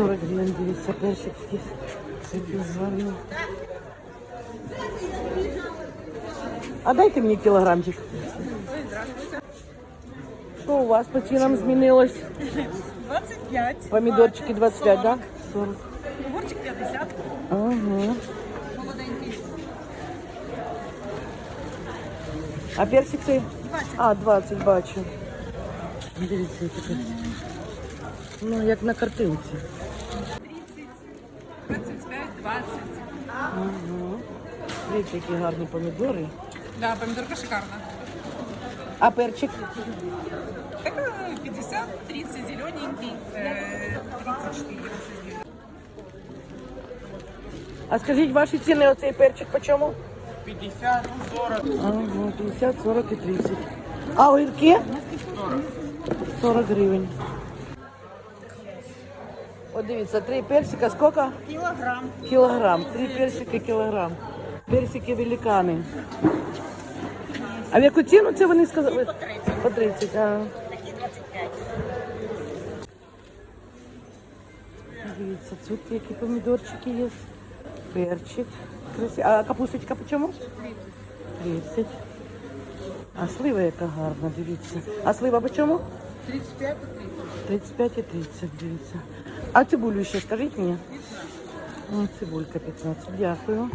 40 гривень, дивіться, персик такий. Такий. А дайте мені кілограмчик. Що у вас по цінам змінилось? 25. Помідорчики 25, так? Да? 40. Огурчик 50. Ага. А персик цей? 20. А, 20 бачу. Дивіться, таке. Ну, як на картинці. 30. 25, 20. Угу. Дивіться, які гарні помідори. Да, помидорка шикарна. А перчик? Такая 50, 30 зелененький, э, 34. А скажіть, ваші ціни оцей перчик по чому? 50, 40. Ага, 50, 40 і 30. А огірки? 40. 40 гривень. От дивіться, три персика, скільки? Килограмм. Кілограм. Три персики кілограм. Персики великани. А в яку ціну це вони сказали? По 30. По 30, а. Дивіться, тут які помідорчики є. Перчик. Красивий. А капусточка по чому? 30. А слива яка гарна, дивіться. А слива по чому? 35 і 30. 35 і 30, дивіться. А цибулю ще скажіть мені? О, цибулька 15, дякую.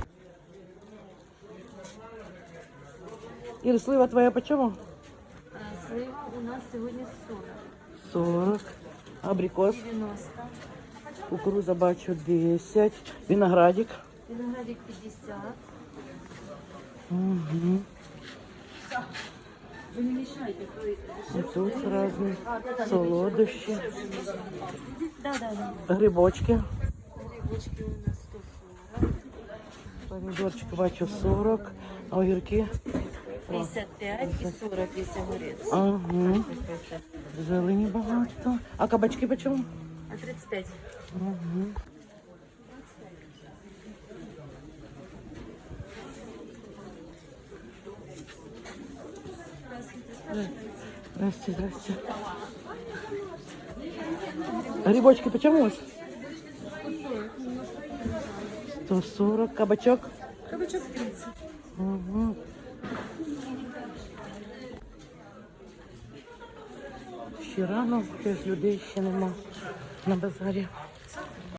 Ір, слива твоя по чому? Слива у нас сегодня 40, 40. Абрикос, 90, кукуруза бачу 10. Виноградик. виноградик 50. Угу. І тут різні солодощі, Да, да, да. грибочки. Грибочки у нас 140, Помідорчики бачу 40, а огірки. 55 и 40, если огурец. Угу. Зелені багато. А кабачки по чому? А 35. Угу. Здрасте, здрасте. Грибочки почему у вас? 140. Кабачок? Кабачок 30. Угу. Ще рано, теж людей ще нема на базарі.